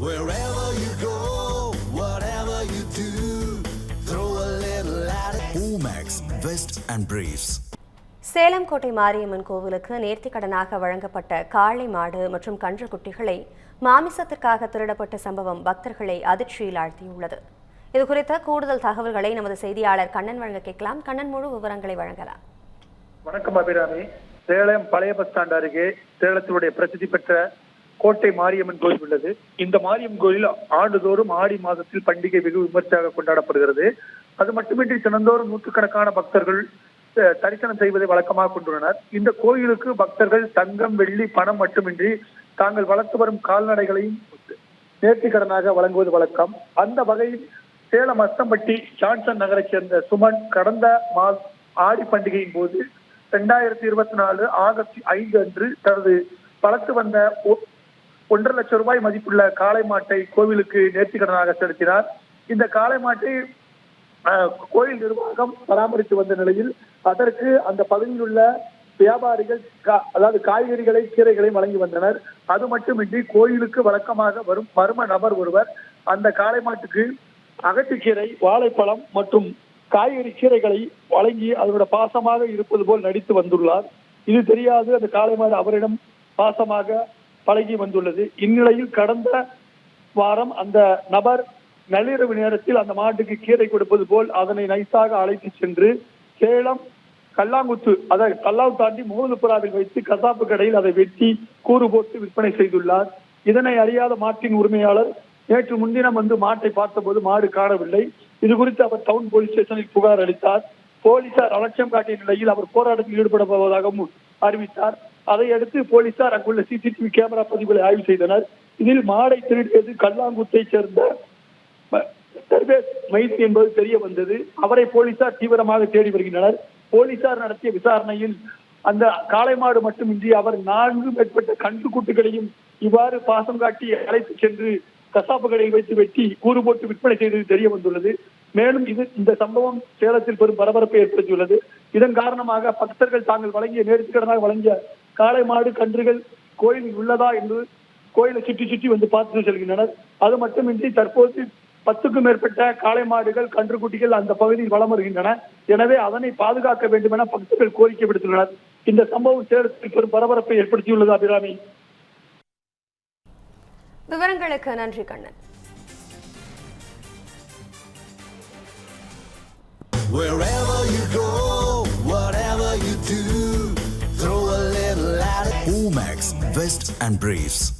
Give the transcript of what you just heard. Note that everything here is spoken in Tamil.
Wherever you go, whatever you do, throw a little at it. Omax, Vest and Briefs. Salem கோட்டை மாரியம்மன் கோவிலுக்கு நேர்த்திக்கடனாக வழங்கப்பட்ட காளை மாடு மற்றும் கன்று குட்டிகளை மாமிசத்திற்காக திருடப்பட்ட சம்பவம் பக்தர்களை அதிர்ச்சியில் ஆழ்த்தியுள்ளது இது குறித்த கூடுதல் தகவல்களை நமது செய்தியாளர் கண்ணன் வழங்க கேட்கலாம் கண்ணன் முழு விவரங்களை வழங்கலாம் வணக்கம் அபிராமி சேலம் பழைய பஸ் ஸ்டாண்ட் அருகே சேலத்தினுடைய பிரசித்தி பெற்ற கோட்டை மாரியம்மன் கோயில் உள்ளது. இந்த மாரியம்மன் கோயில் ஆண்டுதோறும் ஆடி மாதத்தில் பண்டிகை வெகு விமர்சையாக கொண்டாடப்படுகிறது. அது மட்டுமின்றி தினந்தோறும் நூற்றுக்கணக்கான பக்தர்கள் தரிசனம் செய்வதை வழக்கமாக கொண்டுள்ளனர். இந்த கோயிலுக்கு பக்தர்கள் தங்கம் வெள்ளி பணம் மட்டுமின்றி தாங்கள் வளர்த்து வரும் கால்நடைகளையும் நேர்த்திக்கடனாக வழங்குவது வழக்கம். அந்த வகையில் சேலம் அஸ்தம்பட்டி ஜான்சன் நகரைச் சேர்ந்த சுமன் கடந்த மா ஆடி பண்டிகையின் போது இரண்டாயிரத்தி இருபத்தி நாலு ஆகஸ்ட் ஐந்து அன்று தனது வளர்த்து வந்த ஒன்றரை லட்சம் ரூபாய் மதிப்புள்ள காளை மாட்டை கோவிலுக்கு நேர்த்திக்கடனாக செலுத்தினார். இந்த காளை மாட்டை கோயில் நிர்வாகம் பராமரித்து வந்த நிலையில் அதற்கு அந்த பகுதியில் உள்ள வியாபாரிகள் கா- அதாவது காய்கறிகளை கீரைகளை வழங்கி வந்தனர். அது மட்டுமின்றி கோயிலுக்கு வழக்கமாக வரும் மர்ம நபர் ஒருவர் அந்த காளை மாட்டுக்கு அகட்டுக்கீரை வாழைப்பழம் மற்றும் காய்கறி கீரைகளை வழங்கி அதனோட பாசமாக இருப்பது போல் நடித்து வந்துள்ளார். இது தெரியாது. அந்த காளை மாடு அவரிடம் பாசமாக பழகி வந்துள்ளது. இந்நிலையில் கடந்த வாரம் அந்த நபர் நள்ளிரவு நேரத்தில் அந்த மாட்டுக்கு கீரை கொடுப்பது போல் அதனை நைஸாக அழைத்து சென்று சேலம் கல்லாங்குத்து அதாவது கல்லாவு தாண்டி முகமதுபுராவில் வைத்து கசாப்பு கடையில் அதை வெட்டி கூறு போட்டு விற்பனை செய்துள்ளார். இதனை அறியாத மாட்டின் உரிமையாளர் நேற்று முன்தினம் வந்து மாட்டை பார்த்தபோது மாடு காணவில்லை. இது குறித்து அவர் டவுன் போலீஸ் ஸ்டேஷனில் புகார் அளித்தார். போலீசார் அலட்சியம் காட்டிய நிலையில் அவர் போராட்டத்தில் ஈடுபட போவதாகவும் அறிவித்தார். அதையடுத்து போலீசார் அங்குள்ள சிசிடிவி கேமரா பதிவுகளை ஆய்வு செய்தனர். இதில் மாடை திருடியது கல்லாங்குத்தை சேர்ந்த ம- மைத் என்பது தெரிய வந்தது. அவரை போலீசார் தீவிரமாக தேடி வருகின்றனர். போலீசார் நடத்திய விசாரணையில் அந்த காளை மாடு மட்டுமின்றி அவர் நான்கு மேற்பட்ட கன்றுக்குட்டிகளையும் இவ்வாறு பாசம் காட்டி அழைத்து சென்று கசாப்புகளை வைத்து வெட்டி கூறு போட்டு விற்பனை செய்தது தெரிய வந்துள்ளது. மேலும் இது இந்த சம்பவம் சேலத்தில் பெரும் பரபரப்பை ஏற்படுத்தியுள்ளது. இதன் காரணமாக பக்தர்கள் தாங்கள் வழங்கிய நேர்த்திக்கடனாக வழங்கிய காளை மாடு கன்றுகள் கோயிலில் உள்ளதா என்று கோயிலை சுற்றி சுற்றி வந்து பார்த்து செல்கின்றனர். அது மட்டுமின்றி தற்போது பத்துக்கும் மேற்பட்ட காளை மாடுகள் கன்றுக்குட்டிகள் அந்த பகுதியில் வலம் வருகின்றன. எனவே அதனை பாதுகாக்க வேண்டும் என பக்தர்கள் கோரிக்கை விடுத்துள்ளனர். இந்த சம்பவம் சேலத்தில் பெரும் பரபரப்பை ஏற்படுத்தியுள்ளது அபிராமி. விவரங்களுக்கு நன்றி Kannan. Wherever vest and breathe.